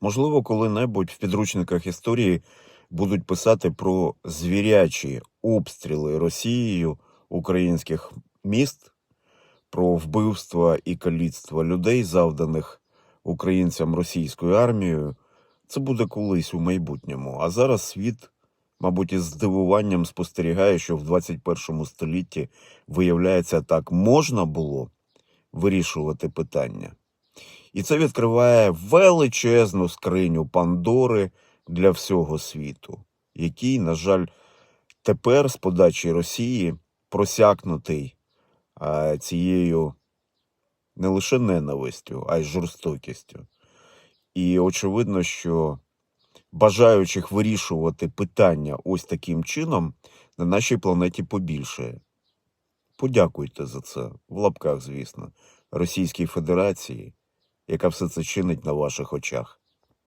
Можливо, коли-небудь в підручниках історії будуть писати про звірячі обстріли Росією українських міст, про вбивства і каліцтва людей, завданих українцям російською армією. Це буде колись у майбутньому. А зараз світ, мабуть, із здивуванням спостерігає, що в 21 столітті, виявляється, так можна було вирішувати питання. І це відкриває величезну скриню Пандори для всього світу, який, на жаль, тепер з подачі Росії просякнутий цією не лише ненавистю, а й жорстокістю. І очевидно, що бажаючих вирішувати питання ось таким чином на нашій планеті побільшає. Подякуйте за це, в лапках, звісно, Російській Федерації, яка все це чинить на ваших очах.